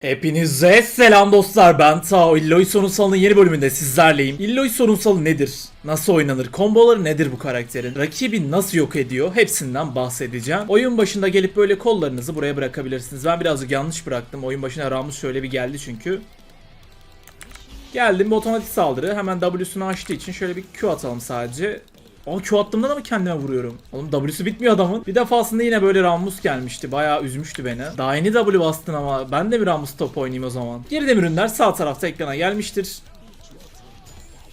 Hepinize selam dostlar ben Tao. Illoi Sorunsalı'nın yeni bölümünde sizlerleyim. Illoi Sorunsalı nedir? Nasıl oynanır? Komboları nedir bu karakterin? Rakibi nasıl yok ediyor? Hepsinden bahsedeceğim. Oyun başında gelip böyle kollarınızı buraya bırakabilirsiniz. Ben birazcık yanlış bıraktım. Oyun başına Ramus şöyle bir geldi çünkü. Geldim bir otomatik saldırı. Hemen W'sunu açtığı için şöyle bir Q atalım sadece. Aa Q attığımda da mı kendime vuruyorum? Oğlum W'su bitmiyor adamın. Bir defasında yine böyle Rammus gelmişti. Bayağı üzmüştü beni. Daha yeni W bastın ama ben de bir Rammus top oynayayım o zaman. Geri ürünler sağ tarafta ekrana gelmiştir.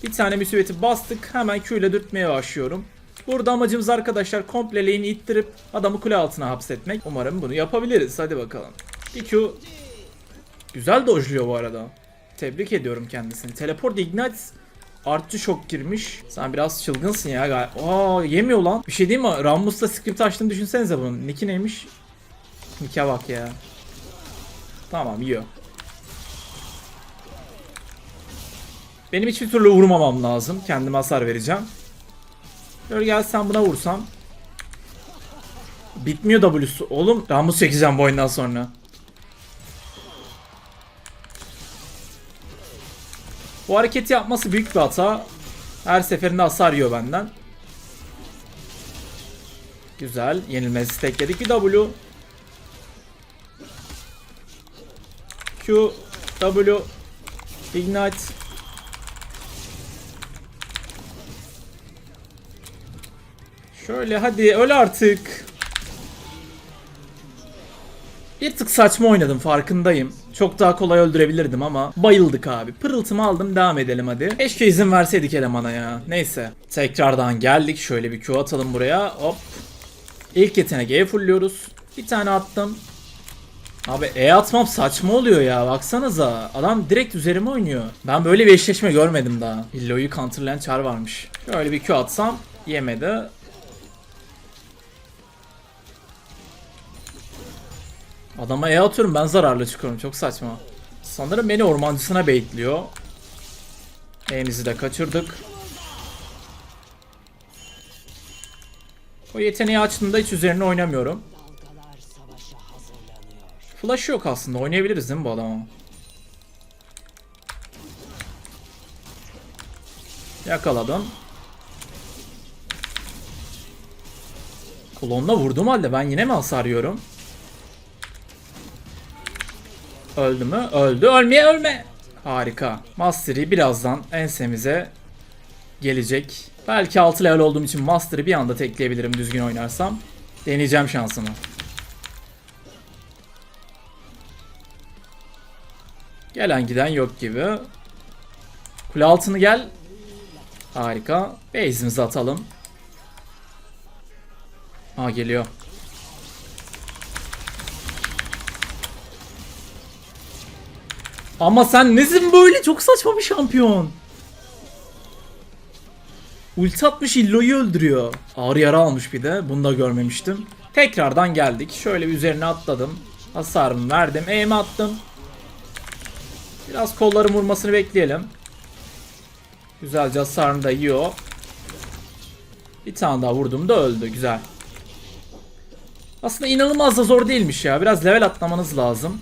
Bir tane müsibeti bastık. Hemen Q ile dürtmeye başlıyorum. Burada amacımız arkadaşlar komple lane'i ittirip adamı kule altına hapsetmek. Umarım bunu yapabiliriz. Hadi bakalım. Bir Q Güzel dojluyor bu arada. Tebrik ediyorum kendisini. Teleport Ignite artçı şok girmiş. Sen biraz çılgınsın ya. Aa yemiyor lan. Bir şey değil mi? Rammus'ta script açtığını düşünsenize bunun. Nick'i neymiş? Nick'e bak ya. Tamam yiyor. Benim hiçbir türlü vurmamam lazım. Kendime hasar vereceğim. Böyle gelsen buna vursam. Bitmiyor W'su. Oğlum Rammus çekeceğim bu oyundan sonra. Bu hareketi yapması büyük bir hata. Her seferinde hasar yiyor benden. Güzel. Yenilmezi tekledik. Bir W. Q. W. Ignite. Şöyle hadi öl artık. Bir tık saçma oynadım farkındayım. Çok daha kolay öldürebilirdim ama bayıldık abi. Pırıltımı aldım devam edelim hadi. Keşke izin verseydik elemana ya. Neyse. Tekrardan geldik. Şöyle bir Q atalım buraya. Hop. İlk yetenek E fullliyoruz. Bir tane attım. Abi E atmam saçma oluyor ya baksanıza. Adam direkt üzerime oynuyor. Ben böyle bir eşleşme görmedim daha. Illo'yu counterlayan çar varmış. Şöyle bir Q atsam yemedi. Adama E atıyorum ben zararlı çıkıyorum çok saçma. Sanırım beni ormancısına baitliyor. E'mizi de kaçırdık. O yeteneği açtığımda hiç üzerine oynamıyorum. Flash yok aslında oynayabiliriz değil mi bu adama? Yakaladım. Klonla vurdum halde ben yine mi hasar yiyorum? Öldü mü? Öldü. Ölmeye ölme. Harika. Mastery birazdan ensemize gelecek. Belki 6 level olduğum için Master'ı bir anda tekleyebilirim düzgün oynarsam. Deneyeceğim şansımı. Gelen giden yok gibi. Kule altını gel. Harika. Base'imizi atalım. Ha geliyor. Ama sen nesin böyle? Çok saçma bir şampiyon. Ulti atmış Illo'yu öldürüyor. Ağır yara almış bir de. Bunu da görmemiştim. Tekrardan geldik. Şöyle bir üzerine atladım. Hasarımı verdim. Aim attım. Biraz kollarım vurmasını bekleyelim. Güzelce hasarını da yiyor. Bir tane daha vurdum da öldü. Güzel. Aslında inanılmaz da zor değilmiş ya. Biraz level atlamanız lazım.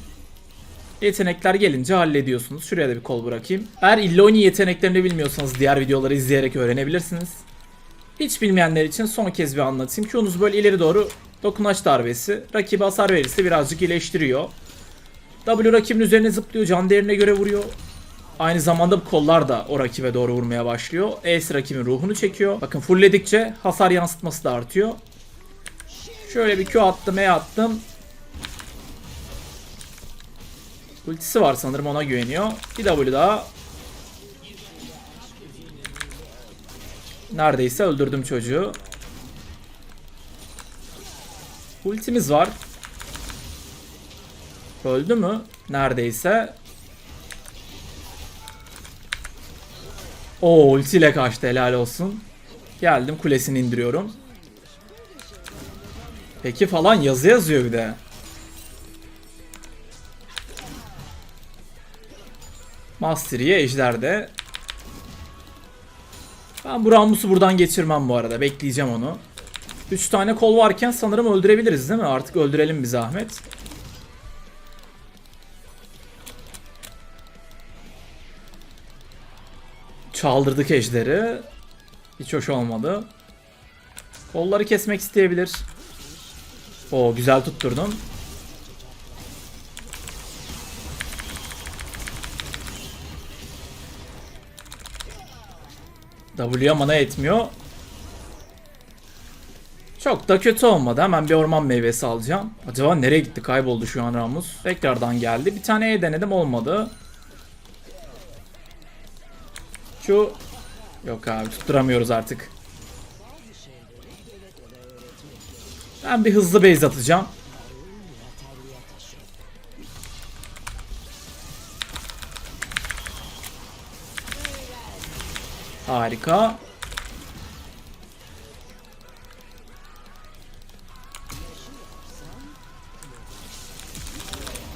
Yetenekler gelince hallediyorsunuz. Şuraya da bir kol bırakayım. Eğer Illoni yeteneklerini bilmiyorsanız diğer videoları izleyerek öğrenebilirsiniz. Hiç bilmeyenler için son kez bir anlatayım. Q'nuz böyle ileri doğru dokunaç darbesi. Rakibi hasar verirse birazcık iyileştiriyor. W rakibin üzerine zıplıyor. Can değerine göre vuruyor. Aynı zamanda bu kollar da o rakibe doğru vurmaya başlıyor. E'si rakibin ruhunu çekiyor. Bakın fullledikçe hasar yansıtması da artıyor. Şöyle bir Q attım, E attım. Ultisi var sanırım ona güveniyor. Bir W daha. Neredeyse öldürdüm çocuğu. Ultimiz var. Öldü mü? Neredeyse. O ultiyle kaçtı helal olsun. Geldim kulesini indiriyorum. Peki falan yazı yazıyor bir de. Mastery'e Ejder de. Ben bu Rammus'u buradan geçirmem bu arada. Bekleyeceğim onu. 3 tane kol varken sanırım öldürebiliriz değil mi? Artık öldürelim bir zahmet. Çaldırdık ejderi. Hiç hoş olmadı. Kolları kesmek isteyebilir. O güzel tutturdum. W'ye mana etmiyor. Çok da kötü olmadı. Hemen bir orman meyvesi alacağım. Acaba nereye gitti? Kayboldu şu an Ramus. Tekrardan geldi. Bir tane E denedim olmadı. Şu... Yok abi tutturamıyoruz artık. Ben bir hızlı base atacağım. Harika.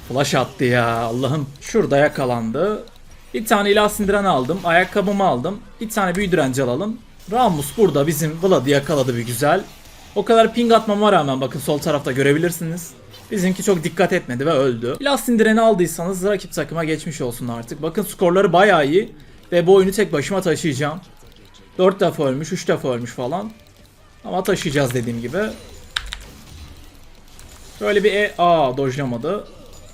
Flash attı ya Allah'ım. Şurada yakalandı. Bir tane ilah sindiren aldım. Ayakkabımı aldım. Bir tane büyü direnci alalım. Ramus burada bizim Vlad'ı yakaladı bir güzel. O kadar ping atmama rağmen bakın sol tarafta görebilirsiniz. Bizimki çok dikkat etmedi ve öldü. İlah sindireni aldıysanız rakip takıma geçmiş olsun artık. Bakın skorları bayağı iyi. Ve bu oyunu tek başıma taşıyacağım. 4 defa ölmüş, 3 defa ölmüş falan. Ama taşıyacağız dediğim gibi. Böyle bir E... Aa dojlamadı.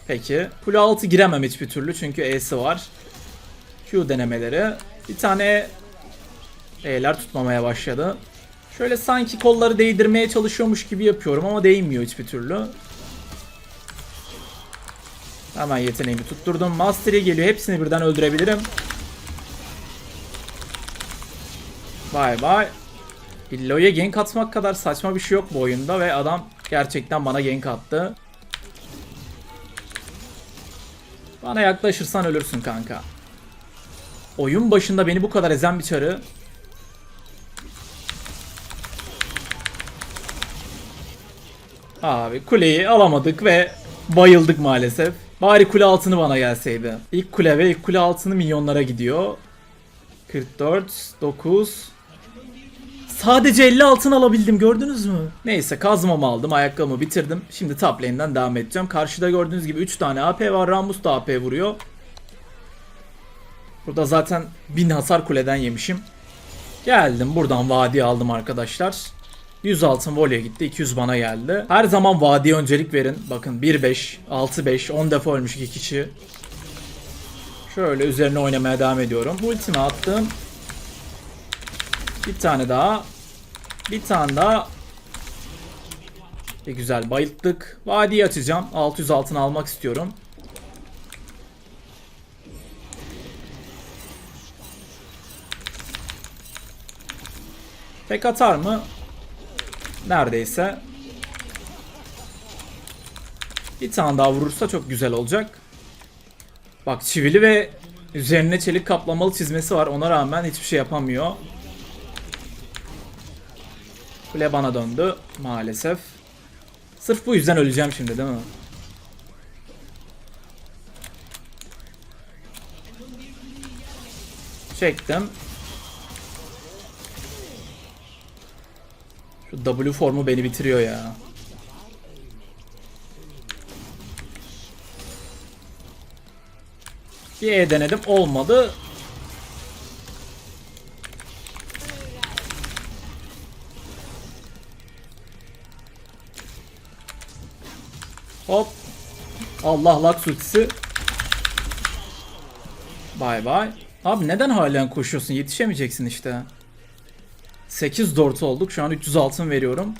Peki. Kule altı giremem hiçbir türlü çünkü E'si var. Q denemeleri. Bir tane E'ler tutmamaya başladı. Şöyle sanki kolları değdirmeye çalışıyormuş gibi yapıyorum ama değmiyor hiçbir türlü. Hemen yeteneğimi tutturdum. Mastery geliyor. Hepsini birden öldürebilirim. Vay vay. Illo'ya gank atmak kadar saçma bir şey yok bu oyunda ve adam gerçekten bana gank attı. Bana yaklaşırsan ölürsün kanka. Oyun başında beni bu kadar ezen bir çarı Abi kuleyi alamadık ve bayıldık maalesef. Bari kule altını bana gelseydi. İlk kule ve ilk kule altını milyonlara gidiyor. 44, 9. Sadece 50 altın alabildim gördünüz mü? Neyse kazmamı aldım ayakkabımı bitirdim. Şimdi top lane'den devam edeceğim. Karşıda gördüğünüz gibi 3 tane AP var. Ramus da AP vuruyor. Burada zaten 1000 hasar kuleden yemişim. Geldim buradan vadi aldım arkadaşlar. 100 altın voleye gitti 200 bana geldi. Her zaman vadiye öncelik verin. Bakın 1-5, 6-5, 10 defa ölmüş iki kişi. Şöyle üzerine oynamaya devam ediyorum. Ultimi attım. Bir tane daha. Bir tane daha. E güzel bayılttık. Vadiyi açacağım. 600 altın almak istiyorum. Tek atar mı? Neredeyse. Bir tane daha vurursa çok güzel olacak. Bak çivili ve üzerine çelik kaplamalı çizmesi var. Ona rağmen hiçbir şey yapamıyor. Kule bana döndü maalesef. Sırf bu yüzden öleceğim şimdi değil mi? Çektim. Şu W formu beni bitiriyor ya. Bir E denedim olmadı. Hop. Allah lak ultisi. Bay bay. Abi neden halen koşuyorsun? Yetişemeyeceksin işte. 8 dort olduk. Şu an 300 altın veriyorum.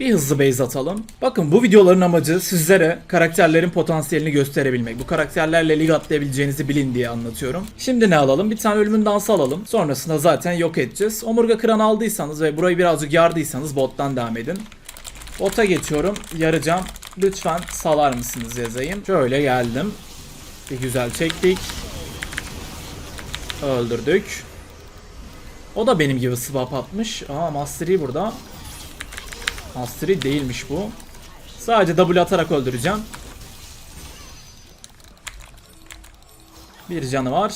Bir hızlı base atalım. Bakın bu videoların amacı sizlere karakterlerin potansiyelini gösterebilmek. Bu karakterlerle lig atlayabileceğinizi bilin diye anlatıyorum. Şimdi ne alalım? Bir tane ölümün dansı alalım. Sonrasında zaten yok edeceğiz. Omurga kıran aldıysanız ve burayı birazcık yardıysanız bottan devam edin. Bota geçiyorum. Yarayacağım. Lütfen salar mısınız yazayım. Şöyle geldim. Bir güzel çektik. Öldürdük. O da benim gibi swap atmış. Aa Mastery burada. Mastery değilmiş bu. Sadece W atarak öldüreceğim. Bir canı var.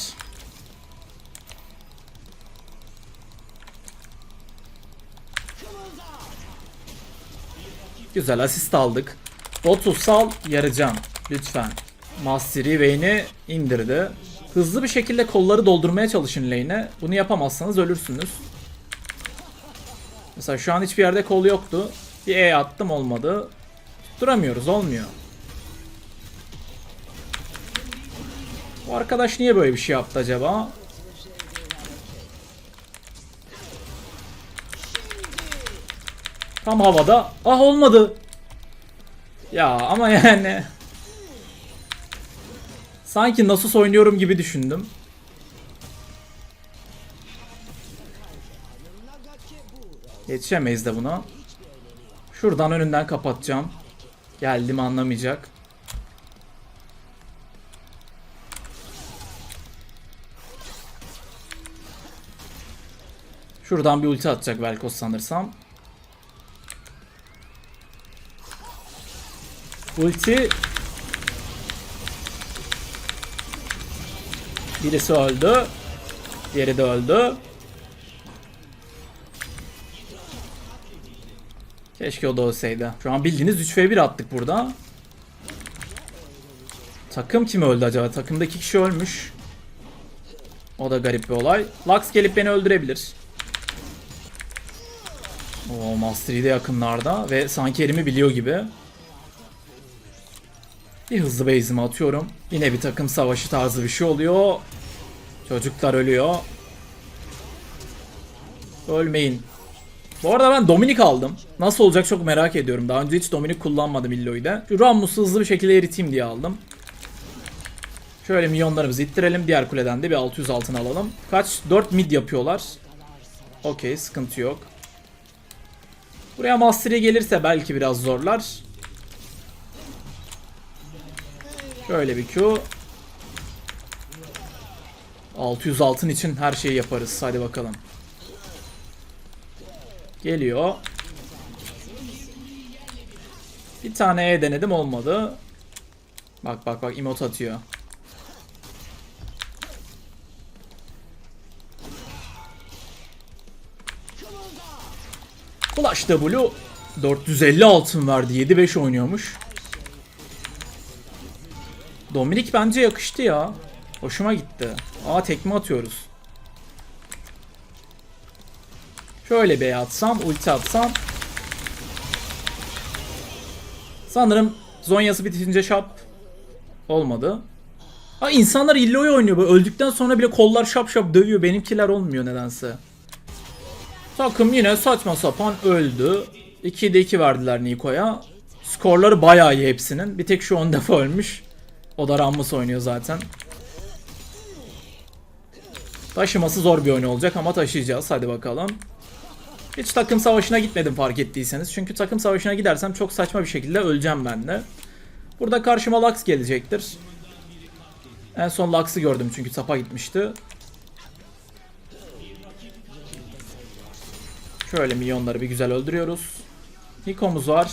Güzel asist aldık. Botu sal yarayacağım. Lütfen. Mastery Vayne'i indirdi. Hızlı bir şekilde kolları doldurmaya çalışın lane'e. Bunu yapamazsanız ölürsünüz. Mesela şu an hiçbir yerde kol yoktu. Bir E attım olmadı. Duramıyoruz olmuyor. Bu arkadaş niye böyle bir şey yaptı acaba? Tam havada. Ah olmadı. Ya ama yani. Sanki Nasus oynuyorum gibi düşündüm. Yetişemeyiz de buna. Şuradan önünden kapatacağım. Geldim anlamayacak. Şuradan bir ulti atacak Velkos sanırsam. Ulti Birisi öldü. Diğeri de öldü. Keşke o da olsaydı. Şu an bildiğiniz 3v1 attık burada. Takım kim öldü acaba? Takımda kişi ölmüş. O da garip bir olay. Lux gelip beni öldürebilir. O Mastery de yakınlarda ve sanki elimi biliyor gibi. Bir hızlı base'imi atıyorum. Yine bir takım savaşı tarzı bir şey oluyor. Çocuklar ölüyor. Ölmeyin. Bu arada ben Dominik aldım. Nasıl olacak çok merak ediyorum. Daha önce hiç Dominik kullanmadım Illoy'da. Şu Rammus'u hızlı bir şekilde eriteyim diye aldım. Şöyle milyonlarımızı ittirelim. Diğer kuleden de bir 600 altın alalım. Kaç? 4 mid yapıyorlar. Okey sıkıntı yok. Buraya Mastery gelirse belki biraz zorlar. Şöyle bir Q. 600 altın için her şeyi yaparız. Hadi bakalım. Geliyor. Bir tane E denedim olmadı. Bak bak bak emot atıyor. Flash W 450 altın verdi. 7-5 oynuyormuş. Dominik bence yakıştı ya. Hoşuma gitti. Aa tekme atıyoruz. Şöyle bir atsam, ulti atsam. Sanırım Zonya'sı bitince şap olmadı. Ha insanlar Illo'yu oynuyor. Böyle öldükten sonra bile kollar şap şap dövüyor. Benimkiler olmuyor nedense. Takım yine saçma sapan öldü. 2'de 2 verdiler Niko'ya. Skorları bayağı iyi hepsinin. Bir tek şu 10 defa ölmüş. O da Rammus oynuyor zaten. Taşıması zor bir oyun olacak ama taşıyacağız. Hadi bakalım. Hiç takım savaşına gitmedim fark ettiyseniz. Çünkü takım savaşına gidersem çok saçma bir şekilde öleceğim ben de. Burada karşıma Lux gelecektir. En son Lux'ı gördüm çünkü tapa gitmişti. Şöyle milyonları bir güzel öldürüyoruz. Niko'muz var.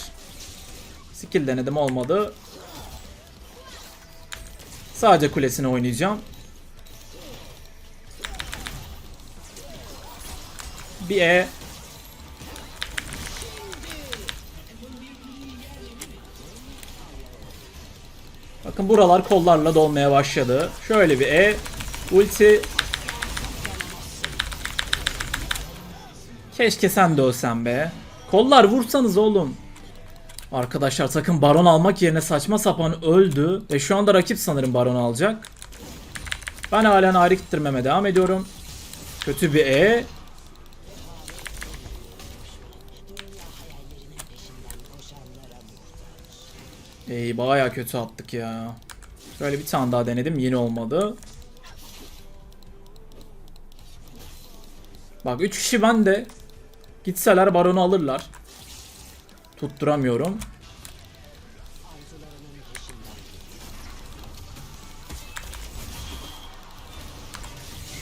Skill denedim olmadı. Sadece kulesini oynayacağım. Bir E. Bakın buralar kollarla dolmaya başladı. Şöyle bir E. Ulti. Keşke sen de ölsen be. Kollar vursanız oğlum. Arkadaşlar takım baron almak yerine saçma sapan öldü. Ve şu anda rakip sanırım baron alacak. Ben halen ayrı gittirmeme devam ediyorum. Kötü bir E. Ey baya kötü attık ya. Şöyle bir tane daha denedim yine olmadı. Bak 3 kişi ben de gitseler baronu alırlar. Tutturamıyorum.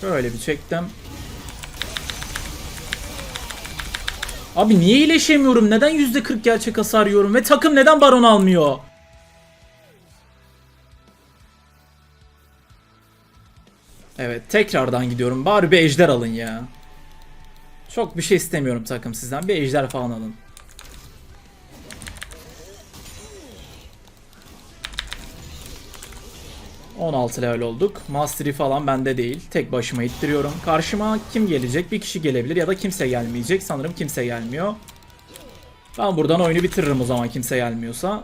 Şöyle bir çektim. Abi niye iyileşemiyorum? Neden %40 gerçek hasar yiyorum? Ve takım neden baron almıyor? Evet tekrardan gidiyorum. Bari bir ejder alın ya. Çok bir şey istemiyorum takım sizden. Bir ejder falan alın. 16 level olduk. Mastery falan bende değil. Tek başıma ittiriyorum. Karşıma kim gelecek? Bir kişi gelebilir ya da kimse gelmeyecek. Sanırım kimse gelmiyor. Ben buradan oyunu bitiririm o zaman kimse gelmiyorsa.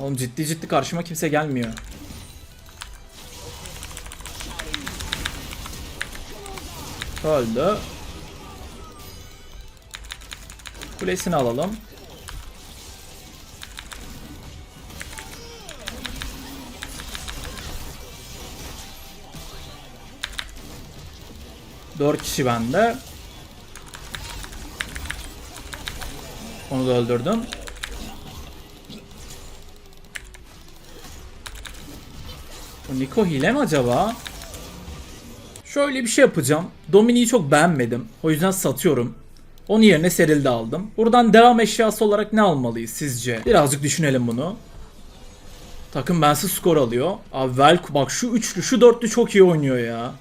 Oğlum ciddi ciddi karşıma kimse gelmiyor. Öldü. Kulesini alalım. Dört kişi bende. Onu da öldürdüm. Bu Niko hile mi acaba? Şöyle bir şey yapacağım. Domini'yi çok beğenmedim. O yüzden satıyorum. Onun yerine Seril'de aldım. Buradan devam eşyası olarak ne almalıyız sizce? Birazcık düşünelim bunu. Takım bensiz skor alıyor. Abi Velk bak şu üçlü şu dörtlü çok iyi oynuyor ya.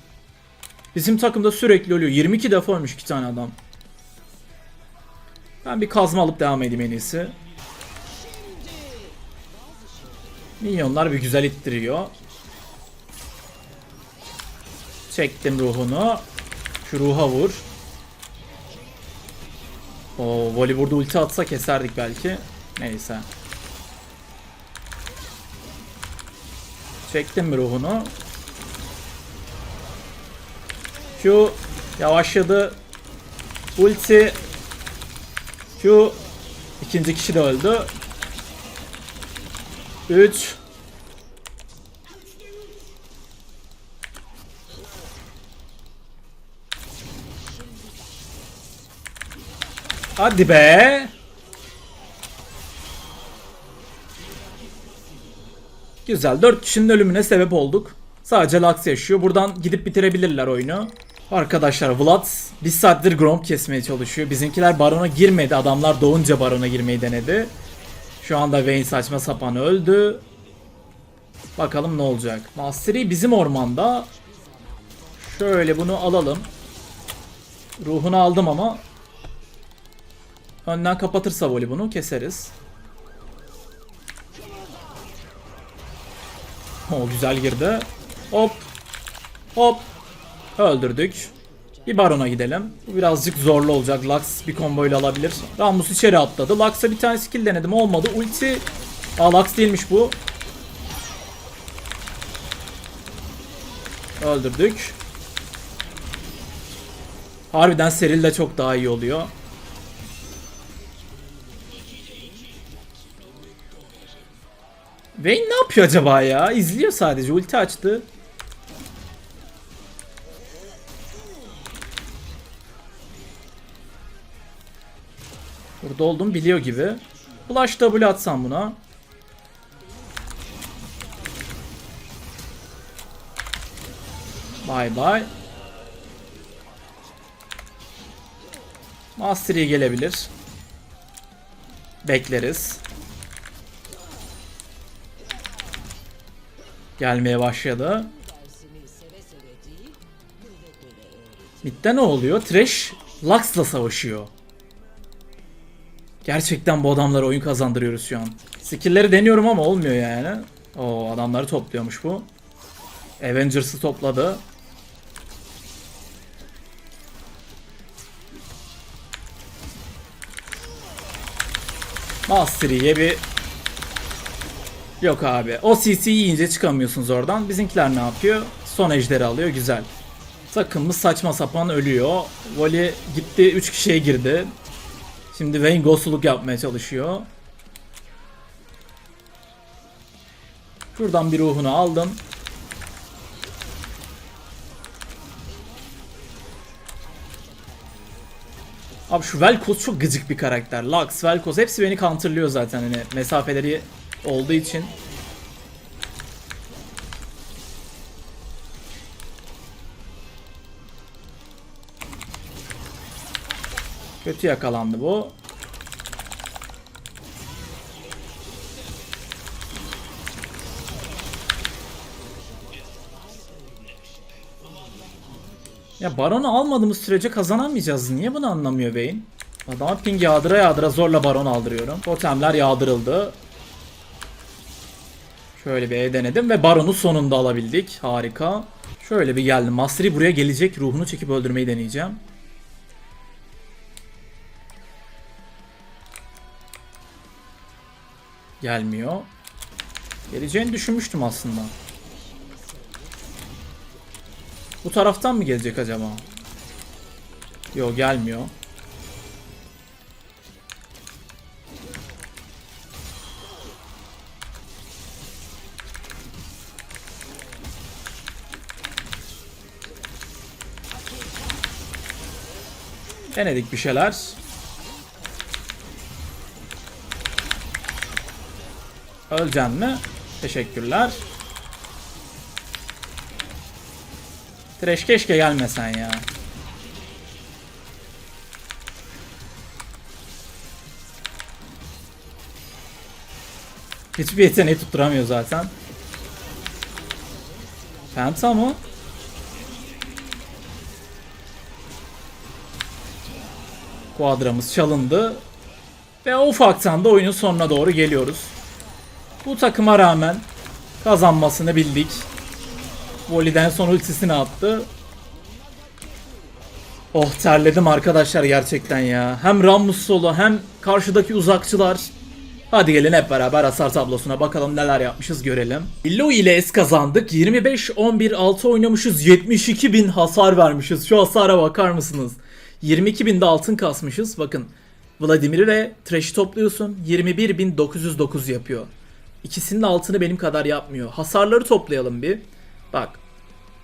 Bizim takımda sürekli ölüyor. 22 defa ölmüş iki tane adam. Ben bir kazma alıp devam edeyim en iyisi. Minyonlar bir güzel ittiriyor. Çektim ruhunu. Şu ruha vur. O voli burada ulti atsa keserdik belki. Neyse. Çektim mi ruhunu? Şu yavaşladı. Ulti. Şu ikinci kişi de öldü. 3 Hadi be. Güzel. 4 kişinin ölümüne sebep olduk. Sadece Lux yaşıyor. Buradan gidip bitirebilirler oyunu. Arkadaşlar Vlad bir saattir Gronk kesmeye çalışıyor. Bizimkiler barona girmedi. Adamlar doğunca barona girmeyi denedi. Şu anda Vayne saçma sapan öldü. Bakalım ne olacak. Mastery bizim ormanda. Şöyle bunu alalım. Ruhunu aldım ama Önden kapatırsa voli bunu keseriz. O güzel girdi. Hop. Hop. Öldürdük. Bir barona gidelim. Bu birazcık zorlu olacak. Lux bir combo ile alabilir. Rammus içeri atladı. Lux'a bir tane skill denedim. Olmadı. Ulti. Aa Lux değilmiş bu. Öldürdük. Harbiden Seril de çok daha iyi oluyor. Vayne ne yapıyor acaba ya? İzliyor sadece. Ulti açtı. Burada olduğumu biliyor gibi. Flash W atsam buna. Bye bye. Mastery gelebilir. Bekleriz. Gelmeye başladı. Mid'de ne oluyor? Trash Lux'la savaşıyor. Gerçekten bu adamlara oyun kazandırıyoruz şu an. Skill'leri deniyorum ama olmuyor yani. O adamları topluyormuş bu. Avengers'ı topladı. Mastery'ye bir Yok abi. O CC yiyince çıkamıyorsunuz oradan. Bizimkiler ne yapıyor? Son ejderi alıyor. Güzel. Takımımız saçma sapan ölüyor. Voli gitti 3 kişiye girdi. Şimdi Vayne ghostluk yapmaya çalışıyor. Şuradan bir ruhunu aldım. Abi şu Vel'Koz çok gıcık bir karakter. Lux, Vel'Koz hepsi beni counterlıyor zaten hani mesafeleri olduğu için. Kötü yakalandı bu. Ya Baron'u almadığımız sürece kazanamayacağız. Niye bunu anlamıyor Vayne? Adama ping yağdıra yağdıra zorla baron aldırıyorum. Totemler yağdırıldı. Şöyle bir denedim ve baronu sonunda alabildik. Harika. Şöyle bir geldim. Mastery buraya gelecek. Ruhunu çekip öldürmeyi deneyeceğim. Gelmiyor. Geleceğini düşünmüştüm aslında. Bu taraftan mı gelecek acaba? Yok gelmiyor. Denedik bir şeyler. Öleceksin mi? Teşekkürler. Trash keşke gelmesen ya. Hiçbir yeteneği tutturamıyor zaten. Penta mı? Kuadramız çalındı. Ve ufaktan da oyunun sonuna doğru geliyoruz. Bu takıma rağmen kazanmasını bildik. Voli'den son ultisini attı. Oh terledim arkadaşlar gerçekten ya. Hem Rammus solo hem karşıdaki uzakçılar. Hadi gelin hep beraber hasar tablosuna bakalım neler yapmışız görelim. Illo ile S kazandık. 25-11-6 oynamışız. 72 bin hasar vermişiz. Şu hasara bakar mısınız? 22 binde altın kasmışız. Bakın Vladimir'i ve Trash'i topluyorsun. 21.909 yapıyor. İkisinin altını benim kadar yapmıyor. Hasarları toplayalım bir. Bak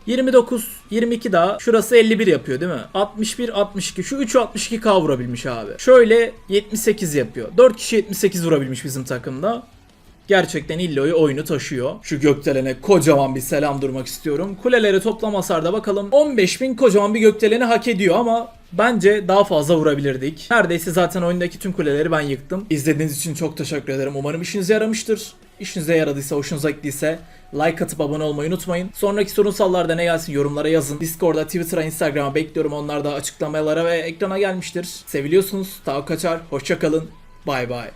29, 22 daha. Şurası 51 yapıyor değil mi? 61, 62. Şu 3'ü 62k vurabilmiş abi. Şöyle 78 yapıyor. 4 kişi 78 vurabilmiş bizim takımda. Gerçekten Illo'yu oyunu taşıyor. Şu gökdelene kocaman bir selam durmak istiyorum. Kuleleri toplam hasarda bakalım. 15.000 kocaman bir gökdeleni hak ediyor ama bence daha fazla vurabilirdik. Neredeyse zaten oyundaki tüm kuleleri ben yıktım. İzlediğiniz için çok teşekkür ederim. Umarım işinize yaramıştır. İşinize yaradıysa, hoşunuza gittiyse like atıp abone olmayı unutmayın. Sonraki sorunsallarda ne gelsin yorumlara yazın. Discord'a, Twitter'a, Instagram'a bekliyorum. Onlar da açıklamalara ve ekrana gelmiştir. Seviliyorsunuz. Tavuk kaçar. Hoşçakalın. Bay bay.